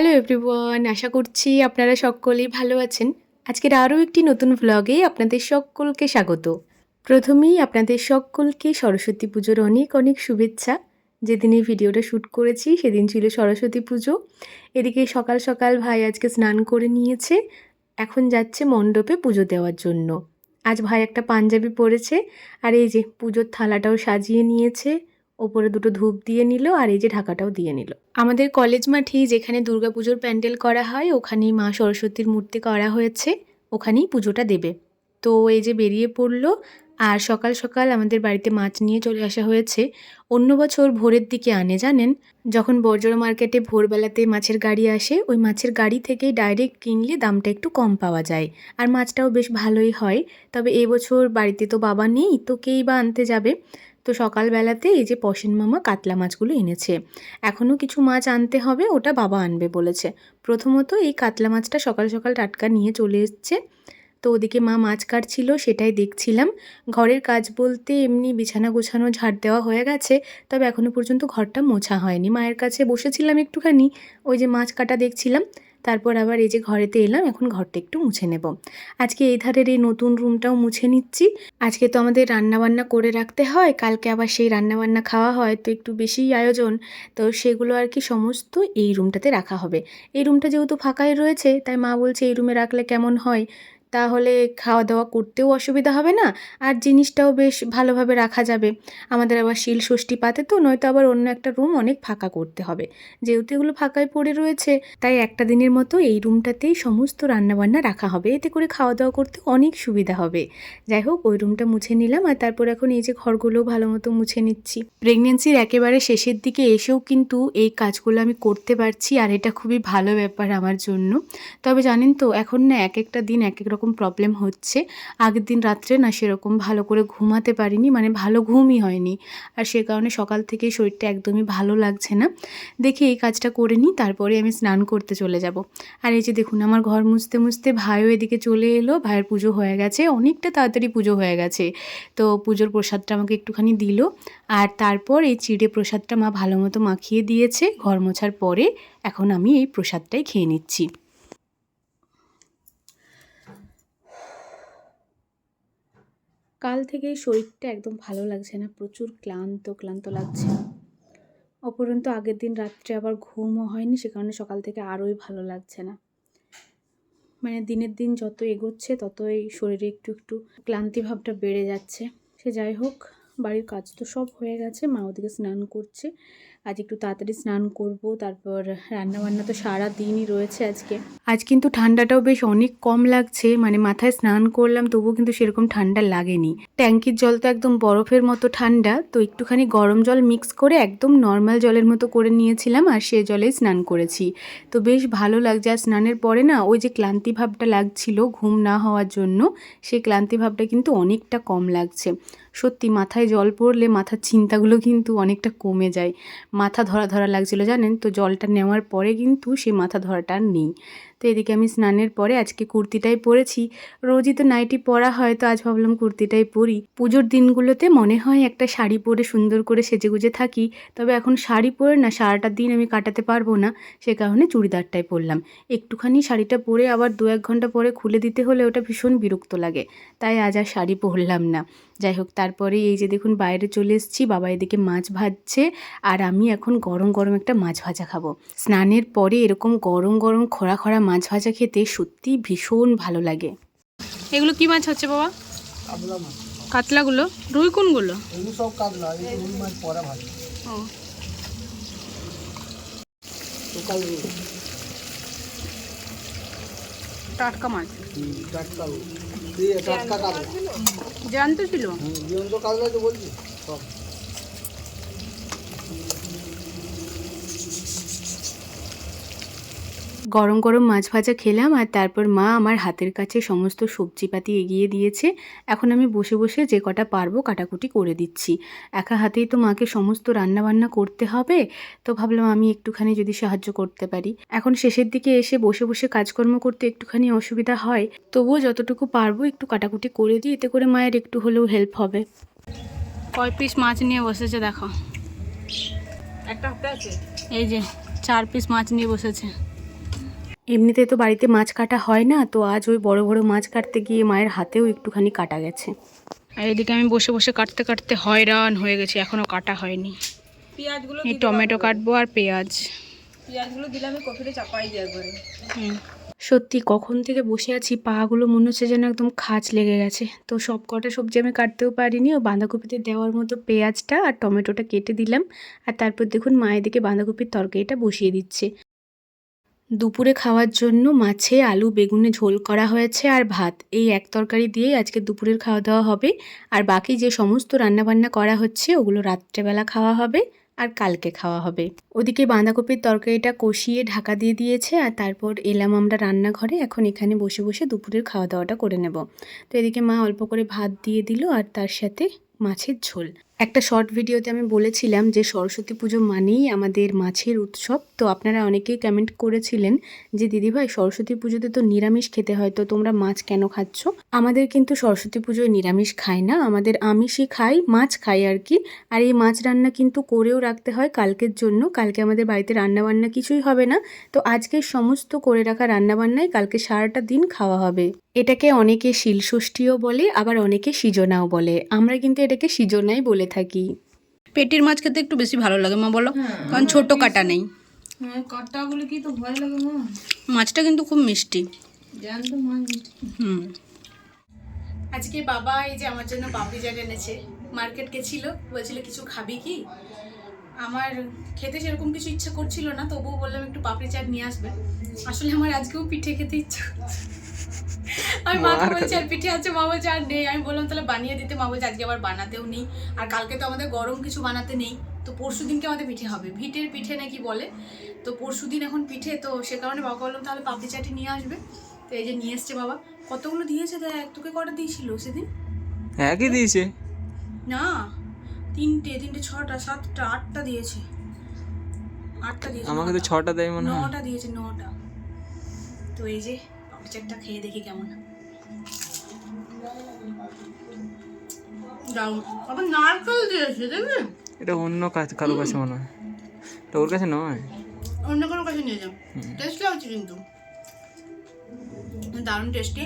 Hello everyone, আশা করছি আপনারা সকলেই ভালো আছেন। আজকের আরও একটি নতুন ভ্লগে আপনাদের সকলকে স্বাগত। প্রথমেই আপনাদের সকলকে সরস্বতী পুজোর অনেক অনেক শুভেচ্ছা। যেদিন এই ভিডিওটা শ্যুট করেছি, সেদিন ছিল সরস্বতী পুজো। এদিকে সকাল সকাল ভাই আজকে স্নান করে নিয়েছে। এখন যাচ্ছে মণ্ডপে পুজো দেওয়ার জন্য। আজ ভাই একটা পাঞ্জাবি পরেছে। আর এই যে পুজোর থালাটাও সাজিয়ে নিয়েছে। ওপরে দুটো ধূপ দিয়ে নিল আর এই যে ঢাকাটাও দিয়ে নিল। আমাদের কলেজ মাঠেই যেখানে দুর্গাপুজোর প্যান্ডেল করা হয়, ওখানেই মা সরস্বতীর মূর্তি করা হয়েছে। ওখানেই পুজোটা দেবে। তো এই যে বেরিয়ে পড়ল আর সকাল সকাল আমাদের বাড়িতে মাছ নিয়ে চলে আসা হয়েছে। অন্য বছর ভোরের দিকে আনে, জানেন? যখন বর্জরা মার্কেটে ভোরবেলাতে মাছের গাড়ি আসে, ওই মাছের গাড়ি থেকেই ডাইরেক্ট কিনলে দামটা একটু কম পাওয়া যায়। আর মাছটাও বেশ ভালোই হয়। তবে এবছর বাড়িতে তো বাবা নেই, তো কেই বা আনতে যাবে? তো সকালবেলাতে এই যে পশেন মামা কাতলা মাছগুলো এনেছে। এখনও কিছু মাছ আনতে হবে, ওটা বাবা আনবে বলেছে। প্রথমত এই কাতলা মাছটা সকাল সকাল টাটকা নিয়ে চলে এসছে। তো ওদিকে মা মাছ কাটছিল, সেটাই দেখছিলাম। ঘরের কাজ বলতে এমনি বিছানা গোছানো, ঝাড় দেওয়া হয়ে গেছে, তবে এখনও পর্যন্ত ঘরটা মোছা হয়নি। মায়ের কাছে বসেছিলাম একটুখানি, ওই যে মাছ কাটা দেখছিলাম। তারপর আবার এই যে ঘরেতে এলাম, এখন ঘরটা একটু মুছে নেব। আজকে এই ধারের এই নতুন রুমটাও মুছে নিচ্ছি। আজকে তো আমাদের রান্নাবান্না করে রাখতে হয়, কালকে আবার সেই রান্নাবান্না খাওয়া হয়, তো একটু বেশি আয়োজন। তো সেগুলো আর কি সমস্ত এই রুমটাতে রাখা হবে। এই রুমটা যেহেতু ফাঁকাই রয়েছে, তাই মা বলছে এই রুমে রাখলে কেমন হয়? তাহলে খাওয়া দাওয়া করতেও অসুবিধা হবে না, আর জিনিসটাও বেশ ভালোভাবে রাখা যাবে। আমাদের আবার শিল ষষ্ঠী পাতে তো, নয়তো আবার অন্য একটা রুম অনেক ফাঁকা করতে হবে। যেহেতু এগুলো ফাঁকায় পড়ে রয়েছে, তাই একটা দিনের মতো এই রুমটাতেই সমস্ত রান্নাবান্না রাখা হবে। এতে করে খাওয়া দাওয়া করতে অনেক সুবিধা হবে। যাই হোক, ওই রুমটা মুছে নিলাম, আর তারপর এখন এই যে ঘরগুলো ভালো মতো মুছে নিচ্ছি। প্রেগনেন্সির একেবারে শেষের দিকে এসেও কিন্তু এই কাজগুলো আমি করতে পারছি, আর এটা খুবই ভালো ব্যাপার আমার জন্য। তবে জানেন তো, এখন না এক একটা দিন এক এক রকম প্রবলেম হচ্ছে। আগের দিন রাত্রে না সেরকম ভালো করে ঘুমাতে পারিনি মানে ভালো ঘুমই হয়নি। আর সে কারণে সকাল থেকে শরীরটা একদমই ভালো লাগছে না। দেখি এই কাজটা করে নিই, তারপরে আমি স্নান করতে চলে যাব। আর এই যে দেখুন, আমার ঘর মুছতে মুছতে ভাইও এদিকে চলে এলো, ভাইয়ের পুজো হয়ে গেছে, অনেকটা তাড়াতাড়ি পুজো হয়ে গেছে। তো পুজোর প্রসাদটা আমাকে একটুখানি দিল। আর তারপর এই চিড়ে প্রসাদটা মা ভালো মতো মাখিয়ে দিয়েছে, ঘর মোছার পরে। এখন আমি এই প্রসাদটাই খেয়ে নিচ্ছি। কাল থেকেই শরীরটা একদম ভালো লাগছে না, প্রচুর ক্লান্ত ক্লান্ত লাগছে। অপরন্ত আগের দিন রাত্রে আবার ঘুমও হয়নি, সে কারণে সকাল থেকে আরোই ভালো লাগছে না। মানে দিনের দিন যত এগোচ্ছে, ততই শরীরে একটু একটু ক্লান্তি ভাবটা বেড়ে যাচ্ছে। সে যাই হোক, বাড়ির কাজ তো সব হয়ে গেছে, মা ওদিকে স্নান করছে। আজ একটু তাড়াতাড়ি স্নান করব, তারপর রান্না বান্না তো সারা দিনই রয়েছে আজকে। আজ কিন্তু ঠান্ডাটাও বেশ অনেক কম লাগছে মানে মাথায় স্নান করলাম, তবুও কিন্তু সেরকম ঠান্ডা লাগেনি। ট্যাঙ্কির জল তো একদম বরফের মতো ঠান্ডা, তো একটুখানি গরম জল মিক্স করে একদম নর্মাল জলের মতো করে নিয়েছিলাম, আর সে জলেই স্নান করেছি। তো বেশ ভালো লাগছে, আর স্নানের পরে না ওই যে ক্লান্তি ভাবটা লাগছিল ঘুম না হওয়ার জন্য, সেই ক্লান্তি ভাবটা কিন্তু অনেকটা কম লাগছে। সত্যি মাথায় জল পড়লে মাথার চিন্তাগুলো কিন্তু অনেকটা কমে যায়। মাথা ধরা ধরা লাগছিল, জানেন? তো জলটা নেওয়ার পরে কিন্তু সেই মাথা ধরাটা নেই। তো এদিকে আমি স্নানের পরে আজকে কুর্তিটাই পরেছি। রোজই তো নাইটি পরা হয়, তো আজ ভাবলাম কুর্তিটাই পরি। পুজোর দিনগুলোতে মনে হয় একটা শাড়ি পরে সুন্দর করে সেজেগুজে থাকি, তবে এখন শাড়ি পরে না, সারাটা দিন আমি কাটাতে পারব না, সে কারণে চুড়িদারটাই পরলাম। একটুখানি শাড়িটা পরে আবার দু এক ঘণ্টা পরে খুলে দিতে হলে ওটা ভীষণ বিরক্ত লাগে, তাই আজ আর শাড়ি পরলাম না। যাই হোক, তারপরে এই যে দেখুন বাইরে চলে এসেছি, বাবা এদিকে মাছ ভাজছে, আর আমি এখন গরম গরম একটা মাছ ভাজা খাব। স্নানের পরে এরকম গরম গরম খরা খরা মাছ ভাজা খেতে সত্যিই ভীষণ ভালো লাগে। এগুলো কি মাছ হচ্ছে বাবা? কাতলাগুলো? রুই কোনগুলো? এগুলো সব কাতলা রুই মাছ পরা ভালো ও। টাটকা মাছ? টাটকা রুই। টাটকা কাতলা। জ্যান্ত ছিল? কাতলা তো বলছি। সব। গরম গরম মাছ ভাজা খেলাম আর তারপর মা আমার হাতের কাছে সমস্ত সবজিপাতি এগিয়ে দিয়েছে। এখন আমি বসে বসে যে কটা পারব কাটাকুটি করে দিচ্ছি। একা হাতেই তো মাকে সমস্ত রান্না বান্না করতে হবে তো ভাবলাম আমি একটুখানি যদি সাহায্য করতে পারি। এখন শেষের দিকে এসে বসে বসে কাজকর্ম করতে একটুখানি অসুবিধা হয় তবুও যতটুকু পারব একটু কাটাকুটি করে দিই এতে করে মায়ের একটু হলেও হেল্প হবে। কয় পিস মাছ নিয়ে বসেছে দেখো। একটা হাতে আছে? এই যে চার পিস মাছ নিয়ে বসেছে। এমনিতে তো বাড়িতে মাছ কাটা হয় না তো আজ ওই বড় বড় মাছ কাটতে গিয়ে মায়ের হাতেও একটুখানি কাটা গেছে। আর এদিকে আমি বসে বসে কাটতে কাটতে হয়রান হয়ে গেছি এখনও কাটা হয়নি। পেঁয়াজগুলো এই টমেটো কাটবো আর পেঁয়াজ। পেঁয়াজগুলো দিলে আমি কফিটা চাপাই দিই একবারে। সত্যি কখন থেকে বসে আছি পাগুলো মনে হচ্ছে যেন একদম খাঁচ লেগে গেছে। তো সব কটা সবজি আমি কাটতেও পারিনি ও বাঁধাকপিতে দেওয়ার মতো পেঁয়াজটা আর টমেটোটা কেটে দিলাম। আর তারপর দেখুন মায়ের দিকে বাঁধাকপির তরকারিটা বসিয়ে দিচ্ছে। দুপুরে খাওয়ার জন্য মাছে, আলু, বেগুনে ঝোল করা হয়েছে আর ভাত। এই এক তরকারি দিয়েই আজকে দুপুরের খাওয়া দাওয়া হবে। আর বাকি যে সমস্ত রান্নাবান্না করা হচ্ছে, ওগুলো রাত্রেবেলা খাওয়া হবে আর কালকে খাওয়া হবে। ওদিকে বাঁধাকপির তরকারিটা কষিয়ে ঢাকা দিয়ে দিয়েছে আর তারপর এলাম আমরা রান্নাঘরে। এখন এখানে বসে বসে দুপুরের খাওয়া দাওয়াটা করে নেব। তো এদিকে মা অল্প করে ভাত দিয়ে দিল আর তার সাথে মাছের ঝোল। একটা শর্ট ভিডিওতে আমি বলেছিলাম যে সরস্বতী পুজো মানেই আমাদের মাছের উৎসব। তো আপনারা অনেকেই কমেন্ট করেছিলেন যে, দিদিভাই, সরস্বতী পুজোতে তো নিরামিষ খেতে হয়, তো তোমরা মাছ কেন খাচ্ছ? আমাদের কিন্তু সরস্বতী পুজোয় নিরামিষ খায় না, আমাদের আমিষই খাই মাছ খাই আর কি। আর এই মাছ রান্না কিন্তু করেও রাখতে হয় কালকের জন্য, কালকে আমাদের বাড়িতে রান্নাবান্না কিছুই হবে না। তো আজকে সমস্ত করে রাখা রান্নাবান্নাই কালকে সারাটা দিন খাওয়া হবে। এটাকে অনেকে শিলষষ্ঠীও বলে, আবার অনেকে সিজনাও বলে। আমরা কিন্তু এটাকে সিজনাই বলে থাকি। পেটির মাছ খেতে একটু বেশি ভালো লাগে মা বলো কারণ ছোট কাটা নেই। হ্যাঁ কাটাগুলো কি তো ভয় লাগে মাছটা কিন্তু খুব মিষ্টি। হুম। আজকে বাবা এই যে আমার জন্য পাপড়ি চাট এনেছে মার্কেট গেছিল বলছিল কিছু খাবি কি? আমার খেতে সেরকম কিছু ইচ্ছা করছিল না তবুও বললাম একটু পাপড়ি চাট নিয়ে আসবে। আসলে আমার আজকেও পিঠে খেতে ইচ্ছা করছে। আমি মাকে বলছি আর পিঠে আছে মা বলছে আর নেই। আমি বললাম তাহলে বানিয়ে দিতে মা বলছে আজকে আবার বানাতেও নেই। আর কালকে তো আমাদের গরম কিছু বানাতে নেই। তো পরশু দিনকে আমাদের পিঠে হবে। ভিটের পিঠে নাকি বলে। তো পরশু দিন এখন পিঠে তো সে কারণে বাবা বললাম তাহলে পাপড়ি চাটি নিয়ে আসবে। তো এই যে নিয়ে এসছে বাবা। কতগুলো দিয়েছে দেখ? তোকে কটা দিয়েছিল সেদিন? একই দিয়েছে। না তিনটে তিনটে ছটা সাতটা আটটা দিয়েছে। আটটা দিয়েছে আমাকে তো ছটা দেয় মনে হয়। নটা দিয়েছে নটা। তো এই যে পাপচারটা খেয়ে দেখি কেমন আবার নারকেল দিয়েছে দেখবে এটা অন্য কারও কাছে মনে হয়। এটা ওর কাছে নয়। অন্য কোনো কাছে নিয়ে যাও। টেস্ট লাগছে কিন্তু। দারুণ টেস্টি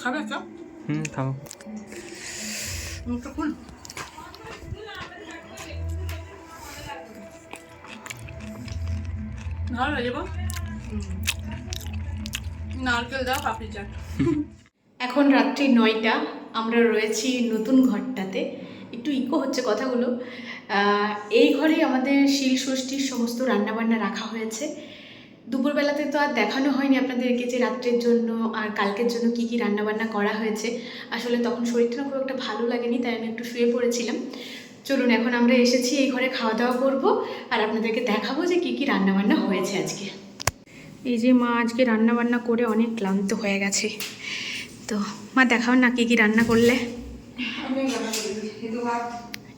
খাবে একটা? হুম খাব। মুখটা খুল। ভালো লাগে বা নারকেল দাও, পাপড়ি চাট। এখন রাত্রি নয়টা, আমরা রয়েছি নতুন ঘরটাতে। একটু ইকো হচ্ছে কথাগুলো। এই ঘরে আমাদের শিল ষষ্ঠীর সমস্ত রান্নাবান্না রাখা হয়েছে। দুপুরবেলাতে তো আর দেখানো হয়নি আপনাদেরকে যে রাত্রের জন্য আর কালকের জন্য কি কি রান্নাবান্না করা হয়েছে। আসলে তখন শরীরটা খুব একটা ভালো লাগেনি, তাই আমি একটু শুয়ে পড়েছিলাম। চলুন, এখন আমরা এসেছি, এই ঘরে খাওয়া দাওয়া করব। আর আপনাদেরকে দেখাবো যে কি কি রান্নাবান্না হয়েছে আজকে। এই যে মা আজকে রান্না বান্না করে অনেক ক্লান্ত হয়ে গেছে। তো মা দেখাও না কি কি রান্না করলে।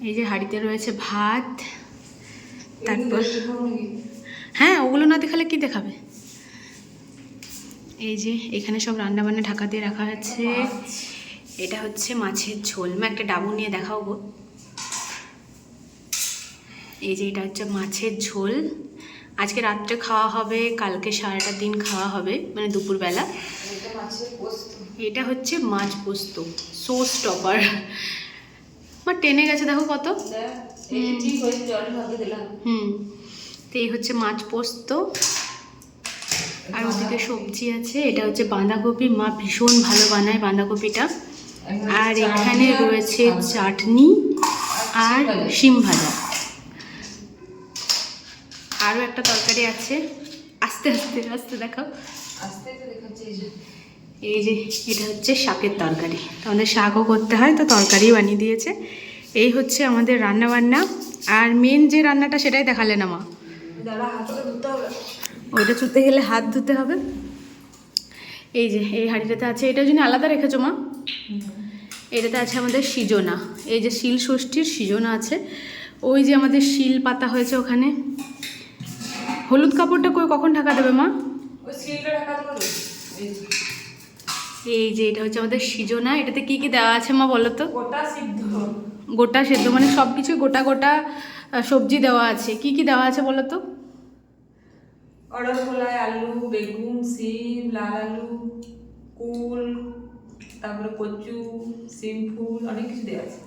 এই যে হাঁড়িতে রয়েছে ভাত তারপর হ্যাঁ ওগুলো না দেখালে কি দেখাবে? এই যে এখানে সব রান্না বান্না ঢাকা দিয়ে রাখা আছে। এটা হচ্ছে মাছের ঝোল। মা একটা ডাবু নিয়ে দেখাও গো। এই যে এটা হচ্ছে মাছের ঝোল। আজকে রাত্রে খাওয়া হবে কালকে সারাটা দিন খাওয়া হবে মানে দুপুরবেলা। এটা হচ্ছে মাছ পোস্ত সোস টপার আমার টেনে গেছে দেখো কত। হুম তো এই হচ্ছে মাছ পোস্ত। আর ওদিকে সবজি আছে এটা হচ্ছে বাঁধাকপি। মা ভীষণ ভালো বানায় বাঁধাকপিটা। আর এখানে রয়েছে চাটনি আর শিম ভাজা। আরও একটা তরকারি আছে। আস্তে আস্তে আস্তে দেখাও আস্তে আস্তে এই যে। এটা হচ্ছে শাকের তরকারি। আমাদের শাকও করতে হয় তো তরকারি বানিয়ে দিয়েছে। এই হচ্ছে আমাদের রান্না বান্না আর মেন যে রান্নাটা সেটাই দেখালে না মা? ওইটা চুতে গেলে হাত ধুতে হবে। এই যে এই হাঁড়িটাতে আছে। এটা জন্য আলাদা রেখেছো মা? এটাতে আছে আমাদের সিজনা। এই যে শিল ষষ্ঠীর সিজনা আছে। ওই যে আমাদের শিল পাতা হয়েছে ওখানে। হলুদ কাপড়টা কই কখন ঢাকা দেবে মা? এই যে। এটা হচ্ছে আমাদের সিজনা। এটাতে কি কি দেওয়া আছে মা বলো তো? গোটা সিদ্ধ। গোটা সেদ্ধ মানে সব কিছু গোটা গোটা সবজি দেওয়া আছে। কি কি দেওয়া আছে বলো তো? আলু বেগুন সিম লাল আলু কুল তারপরে কচু সিম ফুল অনেক কিছু দেওয়া আছে।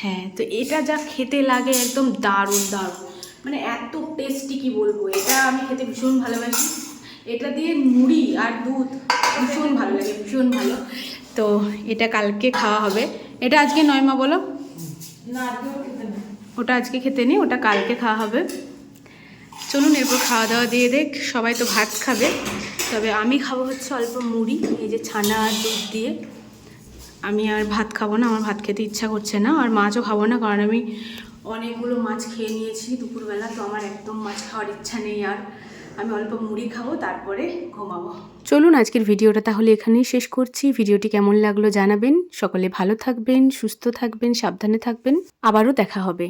হ্যাঁ তো এটা যা খেতে লাগে একদম দারুণ দারুণ। মানে এত টেস্টি কি বলব? এটা আমি খেতে ভীষণ ভালোবাসি। এটা দিয়ে মুড়ি আর দুধ ভীষণ ভালো লাগে ভীষণ ভালো। তো এটা কালকে খাওয়া হবে। এটা আজকে নয় মা বলো? ওটা আজকে খেতে নেই ওটা কালকে খাওয়া হবে। চলুন এরপর খাওয়া দাওয়া দিয়ে দেখ সবাই তো ভাত খাবে। তবে আমি খাব হচ্ছে অল্প মুড়ি এই যে ছানা আর দুধ দিয়ে। আমি আর ভাত খাব না আমার ভাত খেতে ইচ্ছা করছে না আর মাছও খাব না কারণ আমি অনেকগুলো মাছ খেয়ে নিয়েছি দুপুরবেলা, তো আমার একদম মাছ খাওয়ার ইচ্ছা নেই আর। আমি অল্প মুড়ি খাব, তারপরে ঘুমাবো। চলুন আজকের ভিডিওটা তাহলে এখানেই শেষ করছি। ভিডিওটি কেমন লাগল জানাবেন। সকলে ভালো থাকবেন, সুস্থ থাকবেন, সাবধানে থাকবেন। আবারও দেখা হবে।